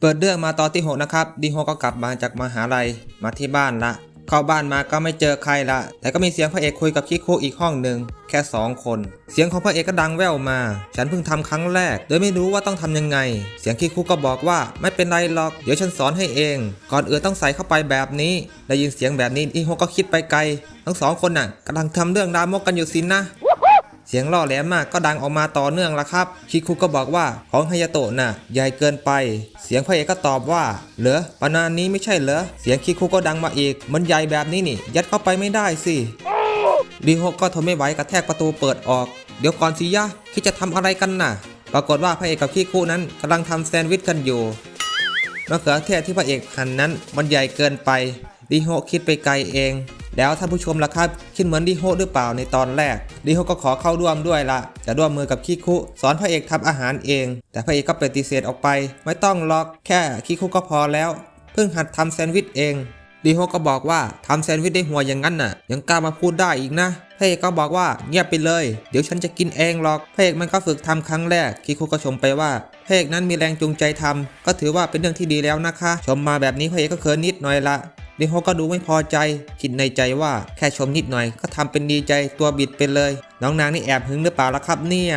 เปิดเรื่องมาตอนที่หกนะครับ ดีโฮก็กลับมาจากมหาลัยมาที่บ้านละ เข้าบ้านมาก็ไม่เจอใครละ แต่ก็มีเสียงพระเอกคุยกับคิคุอีกห้องหนึ่งแค่สองคน เสียงของพระเอกก็ดังแว่วมา ฉันเพิ่งทำครั้งแรก โดยไม่รู้ว่าต้องทำยังไง เสียงคิคุก็บอกว่าไม่เป็นไรหรอก เดี๋ยวฉันสอนให้เอง ก่อนอื่นต้องใส่เข้าไปแบบนี้ ได้ยินเสียงแบบนี้ดีโฮก็คิดไปไกล ทั้งสองคนน่ะกำลังทำเรื่องรามกกันอยู่สินนะ เสียงล่อแหลมมากก็ดังออกมาต่อเนื่องละครับ คิคุก็บอกว่าของฮายาโตะน่ะใหญ่เกินไป เสียงพระเอกก็ตอบว่า เหรอปานานนี้ไม่ใช่เหรอ เสียงคิคุก็ดังมาอีก มันใหญ่แบบนี้นี่ ยัดเข้าไปไม่ได้สิดีโฮก็ทนไม่ไหวกระแทกประตูเปิดออก เดี๋ยวก่อนสิยะคิดจะทำอะไรกันน่ะ ปรากฏว่าพระเอกกับคิคุนั้นกำลังทำแซนด์วิชกันอยู่มะเขือเทศที่พระเอกหั่นนั้นมันใหญ่เกินไปดีโฮคิดไปไกลเอง แล้วท่านผู้ชมล่ะครับ คิดเหมือนดีโฮหรือเปล่าในตอนแรกดีโฮก็ขอเข้าร่วมด้วยละจะร่วมมือกับคิคุ สอนพระเอกทำอาหารเอง แต่พระเอกก็ปฏิเสธออกไป ไม่ต้องหรอกแค่คิคุก็พอแล้ว เพิ่งหัดทำแซนด์วิชเองดีโฮก็บอกว่าทำแซนด์วิชได้หัวอย่างนั้นน่ะ ยังกล้ามาพูดได้อีกนะพระเอกก็บอกว่าเงียบไปเลย เดี๋ยวฉันจะกินเองหรอกพระเอกมันก็ฝึกทำครั้งแรก คิคุก็ชมไปว่าพระเอกนั้นมีแรงจูงใจทำก็ถือว่าเป็นเรื่องที่ดีแล้วนะคะ ชมมาแบบนี้พระเอกก็เขินนิดหน่อยละ ดิโฮก็ดูไม่พอใจ คิดในใจว่าแค่ชมนิดหน่อยก็ทำเป็นดีใจตัวบิดไปเลย น้องนางนี่แอบหึงหรือเปล่าล่ะครับเนี่ย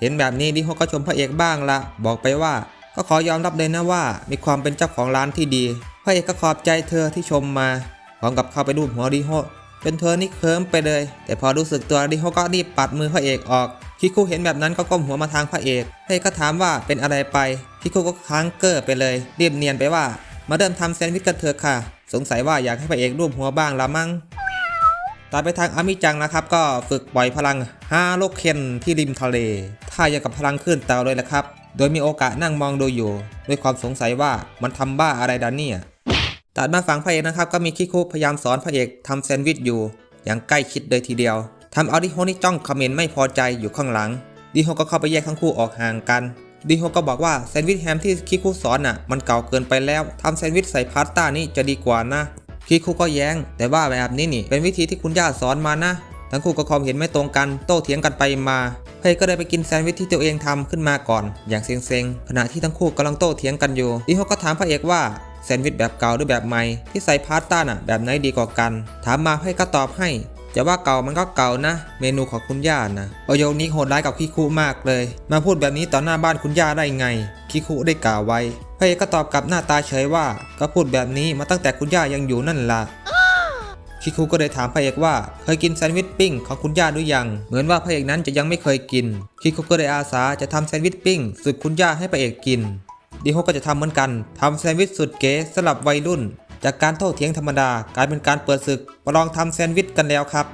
เห็นแบบนี้ดิโฮก็ชมพระเอกบ้างละบอกไปว่า ก็ขอยอมรับเลยนะว่า มีความเป็นเจ้าของร้านที่ดี พระเอกก็ขอบใจเธอที่ชมมาพร้อมกับเข้าไปดูหัวดิโฮเป็นเธอนี่เคิมไปเลย แต่พอรู้สึกตัวดิโฮก็รีบปัดมือพระเอกออกคิคุเห็นแบบนั้นก็ก้มหัวมาทางพระเอกพระเอกก็ถามว่าเป็นอะไรไปคิคุก็ค้างเกอร์ไปเลยรีบเนียนไปว่า มาเริ่มทำแซนด์วิชกันเถอะค่ะ สงสัยว่าอยากให้พระเอกรูปหัวบ้างละมั้งตัดไปทางอามิจังนะครับ ก็ฝึกปล่อยพลังฮาโลเคนที่ริมทะเลท่าอย่างกับพลังขึ้นเตาเลยละครับ โดยมีโอกาสนั่งมองดูอยู่ ด้วยความสงสัยว่ามันทำบ้าอะไรดันเนี่ยตัดมาฝั่งพระเอกนะครับ ก็มีคิคุพยายามสอนพระเอกทำแซนด์วิชอยู่ อย่างใกล้ชิดเลยทีเดียวทำเอาดิโฮนี่จ้องคอมเมนต์ไม่พอใจอยู่ข้างหลังดิโฮก็เข้าไปแยกทั้งคู่ออกห่างกัน ดิโฮก็บอกว่าแซนด์วิชแฮมที่คิคุสอนน่ะมันเก่าเกินไปแล้วทำแซนด์วิชใส่พาสต้านี่จะดีกว่านะ คิคุก็แย้ง แต่ว่าแบบนี้นี่ เป็นวิธีที่คุณย่าสอนมานะ ทั้งคู่ก็ความเห็นไม่ตรงกันโต้เถียงกันไปมาเพย์ก็เลยไปกินแซนด์วิชที่ตัวเองทำขึ้นมาก่อน อย่างเซ็งๆขณะที่ทั้งคู่กำลังโต้เถียงกันอยู่ดิโฮก็ถามพระเอกว่าแซนด์วิชแบบเก่าหรือแบบใหม่ที่ใส่พาสต้าน่ะแบบไหนดีกว่ากัน ถามมาเพย์ก็ตอบให้ จะว่าเก่ามันก็เก่านะ เมนูของคุณย่านะประโยคนี้โหดร้ายกับคิคุมากเลย มาพูดแบบนี้ต่อหน้าบ้านคุณย่าได้ไง คิคุได้กล่าวไว้พระเอกก็ตอบกลับหน้าตาเฉยว่า ก็พูดแบบนี้มาตั้งแต่คุณย่ายังอยู่นั่นล่ะคิคุก็เลยถามพระเอกว่าเคยกินแซนด์วิชปิ้งของคุณย่าหรือยัง เหมือนว่าพระเอกนั้นจะยังไม่เคยกิน คิคุก็เลยอาสาจะทำแซนด์วิชปิ้งสุดคุณย่าให้พระเอกกินดิโฮก็จะทำเหมือนกันทำแซนด์วิชสุดเก๋สำหรับวัยรุ่น จากการโต้เถียงธรรมดากลายเป็นการเปิดศึกประลองทำแซนด์วิชกันแล้วครับ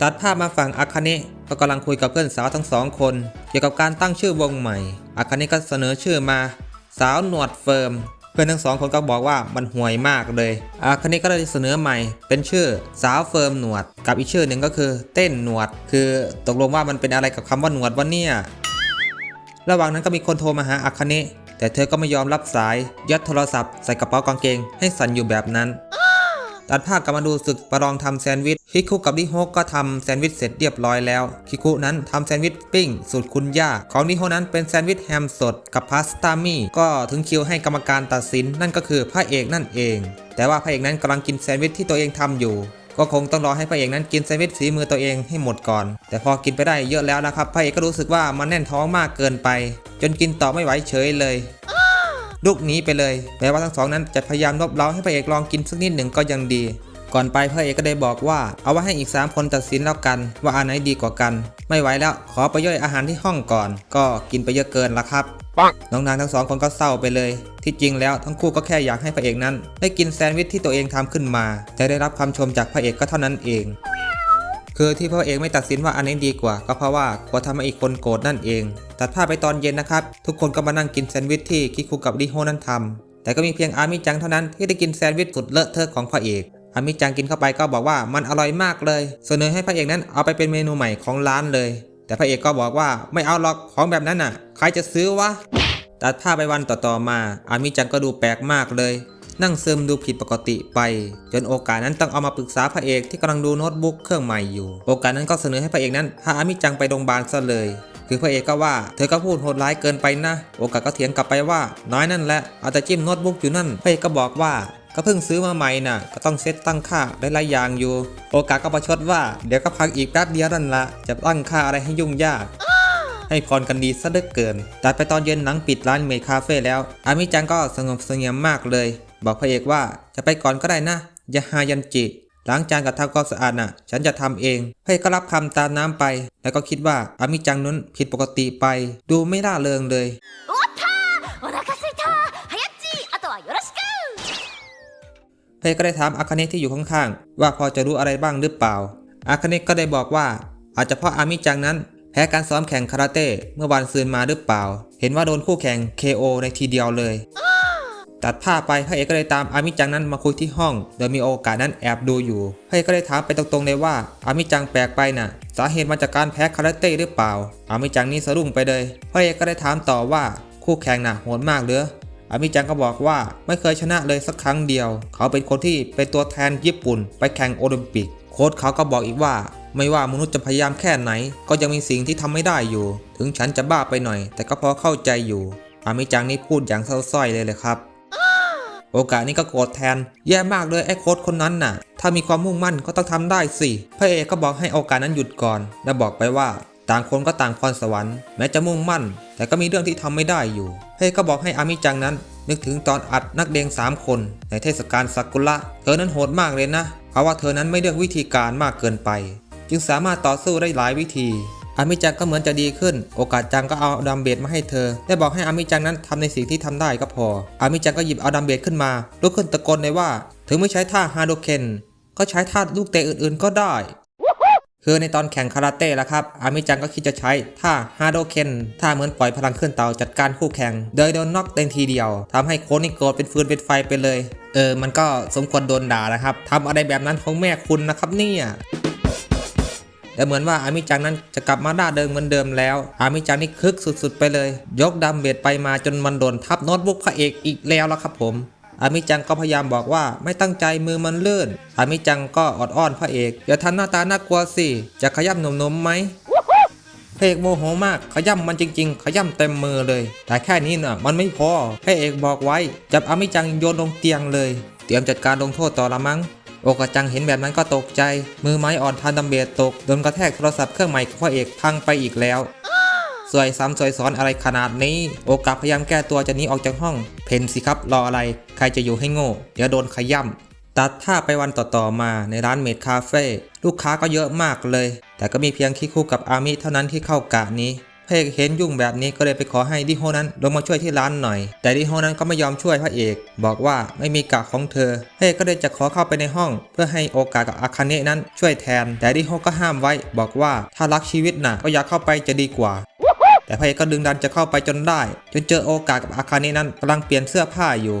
ตัดภาพมาฝั่งอาคาเนะก็กำลังคุยกับเพื่อนสาวทั้งสองคน เกี่ยวกับการตั้งชื่อวงใหม่ อาคาเนะก็เสนอชื่อมา สาวหนวดเฟิร์ม เพื่อนทั้งสองคนก็บอกว่ามันห่วยมากเลย อาคาเนะก็เลยเสนอใหม่ เป็นชื่อสาวเฟิร์มหนวด กับอีกชื่อหนึ่งก็คือ เต้นหนวด คือตกลงว่ามันเป็นอะไรกับคำว่าหนวดวะเนี่ย ระหว่างนั้นก็มีคนโทรมาหาอาคาเนะ แต่เธอก็ไม่ยอมรับสาย ยัดโทรศัพท์ใส่กระเป๋ากางเกงให้สั่นอยู่แบบนั้น ตัดภาพกลับมาดูศึกประลองทำแซนด์วิช คิคุกับดิโฮก็ทำแซนด์วิชเสร็จเรียบร้อยแล้ว คิคุนั้นทำแซนด์วิชปิ้งสูตรคุณย่า ของดิโฮนั้นเป็นแซนด์วิชแฮมสดกับพาสต้ามี่ ก็ถึงคิวให้กรรมการตัดสินนั่นก็คือพระเอกนั่นเอง แต่ว่าพระเอกนั้นกำลังกินแซนด์วิชที่ตัวเองทำอยู่ ก็คงต้องรอให้พระเอกนั้นกินแซนด์วิชฝีมือตัวเองให้หมดก่อน แต่พอกินไปได้เยอะแล้วนะครับพระเอกก็รู้สึกว่ามันแน่นท้องมากเกินไป จนกินต่อไม่ไหวเฉยเลยลุกหนีไปเลยแม้ว่าทั้งสองนั้นจะพยายามลบเล้าให้พระเอกลองกินสักนิดหนึ่งก็ยังดี ก่อนไปพระเอกก็ได้บอกว่า เอาไว้ให้อีก 3 คนตัดสินแล้วกัน ว่าอันไหนดีกว่ากัน ไม่ไหวแล้วขอไปย่อยอาหารที่ห้องก่อน ก็กินไปเยอะเกินละครับปังน้องนางทั้งสองคนก็เศร้าไปเลย ที่จริงแล้วทั้งคู่ก็แค่อยากให้พระเอกนั้น ได้กินแซนด์วิชที่ตัวเองทำขึ้นมา แต่ได้รับคำชมจากพระเอกก็เท่านั้นเอง คือที่พระเอกไม่ตัดสินว่าอันไหนดีกว่า ก็เพราะว่ากลัวทำให้อีกคนโกรธนั่นเอง ตัดภาพไปตอนเย็นนะครับ ทุกคนก็มานั่งกินแซนด์วิชที่คิคุกับดิโฮนั้นทำแต่ก็มีเพียงอามิจังเท่านั้นที่ได้กินแซนด์วิชสุดเลอะเทอะของพระเอก อามิจังกินเข้าไปก็บอกว่ามันอร่อยมากเลย เสนอให้พระเอกนั้นเอาไปเป็นเมนูใหม่ของร้านเลย แต่พระเอกก็บอกว่าไม่เอาหรอกของแบบนั้นน่ะ ใครจะซื้อวะตัดภาพไปวันต่อๆมา อามิจังก็ดูแปลกมากเลย นั่งซึมดูผิดปกติไป จนโอกาสนั้นต้องเอามาปรึกษาพระเอกที่กำลังดูโน้ตบุ๊กเครื่องใหม่อยู่ โอกาสนั้นก็เสนอให้พระเอกนั้นพาอามิจังไปโรงพยาบาลซะเลยคือพระเอกก็ว่าเธอก็พูดโหดร้ายเกินไปนะ โอกาสก็เถียงกลับไปว่า น้อยนั่นแหละเอาแต่จิ้มโน้ตบุ๊กอยู่นั่นพระเอกก็บอกว่า ก็เพิ่งซื้อมาใหม่นะ่ะ ก็ต้องเซตตั้งค่าหลายๆอย่างอยู่ โอกาสก็ประชดว่า เดี๋ยวก็พักอีกแป๊บเดียวนั่นละจะตั้งค่าอะไรให้ยุ่งยากให้พรกันดีซะเลิอเกิน ตัดไปตอนเย็นหนังปิดร้านเมดคาเฟ่แล้ว อามิจังก็สงบเสงี่ยมมากเลย บอกพระเอกว่าจะไปก่อนก็ได้นะอย่าหายันจิล้างจานกับทำความสะอาดน่ะ ฉันจะทำเอง พระเอกก็รับคำตามน้ำไป แล้วก็คิดว่าอามิจังนั้นผิดปกติไป ดูไม่ร่าเริงเลยโอ้ท่าโอนาคาซิท่าฮายันจิอะตวะยอรชิกุ ก็ได้ถามอาคาเนะที่อยู่ข้างๆ ว่าพอจะรู้อะไรบ้างหรือเปล่า อาคาเนะก็ได้บอกว่า อาจจะเพราะอามิจังนั้น แพ้การซ้อมแข่งคาราเต้เมื่อวันซืนมาหรือเปล่า เห็นว่าโดนคู่แข่ง KO ในทีเดียวเลย ตัดภาไปพระเอกก็เลยตามอามิจังนั้นมาคุยที่ห้อง โดยมีโอกาสนั้นแอบดูอยู่พระเอกก็เลยถามไปตรงๆเลยว่า อามิจังแปลกไปน่ะ สาเหตุมาจากการแพ้คาราเต้หรือเปล่า อามิจังนี่สะดุ้งไปเลยพระเอกก็ได้ถามต่อว่าคู่แข่งน่ะโหดมากเหรือ อามิจังก็บอกว่าไม่เคยชนะเลยสักครั้งเดียว เขาเป็นคนที่เป็นตัวแทนญี่ปุ่น ไปแข่งโอลิมปิก โค้ชเขาก็บอกอีกว่า ไม่ว่ามนุษย์จะพยายามแค่ไหน ก็ยังมีสิ่งที่ทำไม่ได้อยู่ ถึงฉันจะบ้าไปหน่อย แต่ก็พอเข้าใจอยู่ อามิจังนี่พูดอย่างเศร้าสร้อยเลยเลยครับโอกาสนี้ก็โกรธแทน แย่มากเลยไอ้โค้ชคนนั้นน่ะ ถ้ามีความมุ่งมั่นก็ต้องทำได้สิพระเอกก็บอกให้โอกาสนั้นหยุดก่อน และบอกไปว่า ต่างคนก็ต่างพรสวรรค์แม้จะมุ่งมั่น แต่ก็มีเรื่องที่ทำไม่ได้อยู่เอกก็บอกให้อามิจังนั้น นึกถึงตอนอัดนักเดงสามคน ในเทศกาลซากุระเธอนั้นโหดมากเลยนะ เพราะว่าเธอนั้นไม่เลือกวิธีการมากเกินไป จึงสามารถต่อสู้ได้หลายวิธีอามิจังก็เหมือนจะดีขึ้น โอกาสจังก็เอาดัมเบลมาให้เธอ ได้บอกให้อามิจังนั้นทำในสิ่งที่ทำได้ก็พอ อามิจังก็หยิบเอาดัมเบลขึ้นมาลุกขึ้นตะโกนเลยว่า ถึงไม่ใช้ท่าฮาโดเคนก็ใช้ท่าลูกเตะอื่นๆก็ได้ คือในตอนแข่งคาราเต้ล้วครับ อามิจังก็คิดจะใช้ท่าฮาโดเคนท่าเหมือนปล่อยพลังขึ้นเตาจัดการคู่แข่ง โดยโดนน็อกเต็มทีเดียวทำให้โค้ชนี่โกรธเป็นฟืนเป็นไฟไปเลย เออ มันก็สมควรโดนด่านะครับทำอะไรแบบนั้นของแม่คุณนะครับเนี่ยแต่เหมือนว่าอามิจังนั้นจะกลับมาด้าเดิมเหมือนเดิมแล้ว อามิจังนี่คึกสุดๆไปเลย ยกดัมเบลไปมาจนมันโดนทับโน้ตบุ๊กพระเอกอีกแล้วละครับผม อามิจังก็พยายามบอกว่าไม่ตั้งใจมือมันเลื่อนอามิจังก็อดอ้อนพระเอกอย่าทำหน้าตาน่ากลัวสิ จะขย้ำหนุ่มๆไหมพระเอกโมโหมากขย้ำมันจริง ๆ ขย้ำเต็มมือเลย แต่แค่นี้น่ะมันไม่พอพระเอกบอกไว้ จับอามิจังโยนลงเตียงเลย เตรียมจัดการลงโทษต่อละมั้งโอกาจังเห็นแบบนั้นก็ตกใจ มือไม้อ่อนทานดัมเบลตกโดนกระแทกโทรศัพท์เครื่องใหม่ของพระเอกพังไปอีกแล้ว สวยซ้ำสวยซ้อนอะไรขนาดนี้ โอกาสพยายามแก้ตัวจะหนีออกจากห้อง เพนสิครับรออะไร ใครจะอยู่ให้โง่ เดี๋ยวโดนขย่ำตัดท่าไปวันต่อๆมาในร้านเมดคาเฟ่ลูกค้าก็เยอะมากเลย แต่ก็มีเพียงคิคุกับอามิเท่านั้นที่เข้ากะนี้พระเอกเห็นยุ่งแบบนี้ก็เลยไปขอให้ดิโฮนั้นลงมาช่วยที่ร้านหน่อย แต่ดิโฮนั้นก็ไม่ยอมช่วยพระเอก บอกว่าไม่มีกะของเธอพระเอกก็เลยจะขอเข้าไปในห้อง เพื่อให้โอกาสกับอาคาเนะนั้นช่วยแทน แต่ดิโฮก็ห้ามไว้ บอกว่าถ้ารักชีวิตน่ะก็อยากเข้าไปจะดีกว่า แต่พระเอกก็ดึงดันจะเข้าไปจนได้ จนเจอโอกาสกับอาคาเนะนั้นกำลังเปลี่ยนเสื้อผ้าอยู่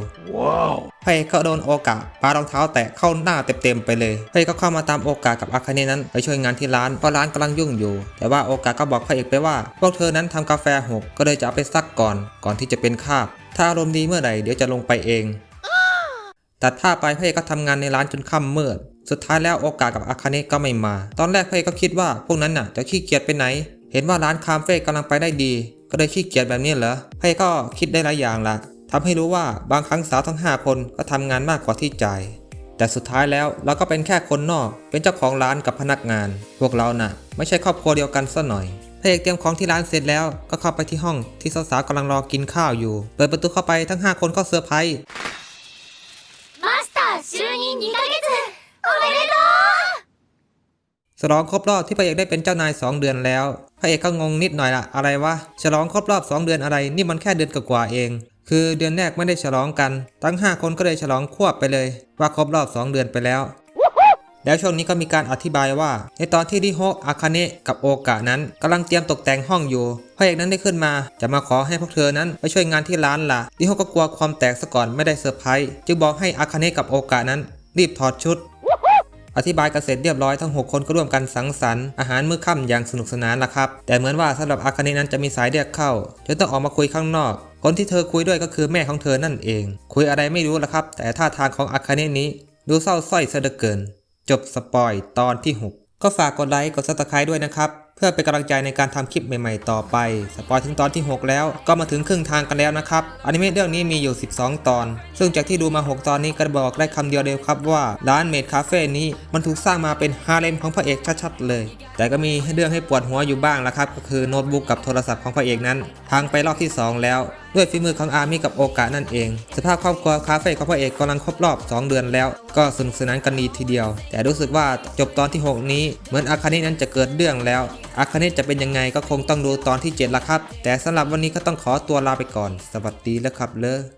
พระเอกก็โดนโอกาสปารองเท้าแตะเข้าหน้าเต็มๆไปเลยพระเอกก็เข้ามาตามโอกาสกับอาคาเนะนั้นไปช่วยงานที่ร้านเพราะร้านกำลังยุ่งอยู่ แต่ว่าโอกาสก็บอกพระเอกไปว่า พวกเธอนั้นทำกาแฟหกก็เลยจะเอาไปซักก่อน ก่อนที่จะเป็นคราบ ถ้าอารมณ์ดีเมื่อไหร่เดี๋ยวจะลงไปเองตัดภาพไปพระเอกก็ทำงานในร้านจนค่ำมืดสุดท้ายแล้วโอกาสกับอาคาเนะก็ไม่มา ตอนแรกพระเอกก็คิดว่าพวกนั้นน่ะจะขี้เกียจไปไหน เห็นว่าร้านคาเฟ่กำลังไปได้ดี ก็เลยขี้เกียจแบบนี้เหรอพระเอกก็คิดได้หลายอย่างละทำให้รู้ว่าบางครั้งสาวทั้ง 5 คนก็ทำงานมากกว่าที่จ่าย แต่สุดท้ายแล้วเราก็เป็นแค่คนนอก เป็นเจ้าของร้านกับพนักงาน พวกเราน่ะ ไม่ใช่ครอบครัวเดียวกันซะหน่อยพระเอกเตรียมของที่ร้านเสร็จแล้วก็เข้าไปที่ห้องที่สาวๆกำลังรอกินข้าวอยู่ เปิดประตูเข้าไปทั้ง 5 คนก็เซอร์ไพรส์ マスター就任2ヶ月おめでとう ฉลองครบรอบที่พระเอกได้เป็นเจ้านาย 2 เดือนแล้ว พระเอกก็งงนิดหน่อยละอะไรวะ ฉลองครบรอบ 2 เดือนอะไร นี่มันแค่เดือนกว่าเอง คือเดือนแรกไม่ได้ฉลองกัน ทั้ง 5 คนก็เลยฉลองควบไปเลย ว่าครบรอบ 2 เดือนไปแล้ว แล้วช่วงนี้ก็มีการอธิบายว่า ในตอนที่ริโฮะอาคาเนะกับโอกะนั้นกำลังเตรียมตกแต่งห้องอยู่ พระเอกนั้นได้ขึ้นมา จะมาขอให้พวกเธอนั้นไปช่วยงานที่ร้านล่ะริโฮะก็กลัวความแตกซะก่อนไม่ได้เซอร์ไพรส์จึงบอกให้อาคาเนะกับโอกะนั้น รีบถอดชุด อธิบายกันเสร็จเรียบร้อยทั้ง 6 คนก็ร่วมกันสังสรรค์อาหารมื้อค่ำอย่างสนุกสนานละครับ แต่เหมือนว่าสำหรับอาคาเนนั้นจะมีสายเรียกเข้าจนต้องออกมาคุยข้างนอก คนที่เธอคุยด้วยก็คือแม่ของเธอนั่นเอง คุยอะไรไม่รู้ละครับ แต่ท่าทางของอาคาเนนี้ ดูเศร้าสร้อยเสียเหลือเกิน จบสปอยตอนที่ 6 ก็ฝากกดไลค์กดซับสไครต์ด้วยนะครับ เพื่อเป็นกำลังใจในการทำคลิปใหม่ๆต่อไป สปอยถึงตอนที่ 6 แล้วก็มาถึงครึ่งทางกันแล้วนะครับอนิเมะเรื่องนี้มีอยู่ 12 ตอน ซึ่งจากที่ดูมา 6 ตอนนี้ก็บอกได้คำเดียวเดียวครับว่าร้านเมดคาเฟ่นี้มันถูกสร้างมาเป็นฮาเร็มของพระเอกชัดๆเลย แต่ก็มีให้เรื่องให้ปวดหัวอยู่บ้างละครับ ก็คือโน้ตบุ๊กกับโทรศัพท์ของพระเอกนั้นพังไปรอบที่ 2 แล้วด้วยฝีมือของอาร์มี่กับโอกะนั่นเอง สภาพครอบครัวคาเฟ่ของพระเอกกำลังครบรอบ 2 เดือนแล้ว ก็สนุกสนานกันดีทีเดียว แต่รู้สึกว่าจบตอนที่ 6 นี้ เหมือนอาคานินั้นจะเกิดเรื่องแล้วอาคานิจะเป็นยังไงก็คงต้องดูตอนที่ 7 ละครับ แต่สำหรับวันนี้ก็ต้องขอตัวลาไปก่อน สวัสดีแล้วครับเลอ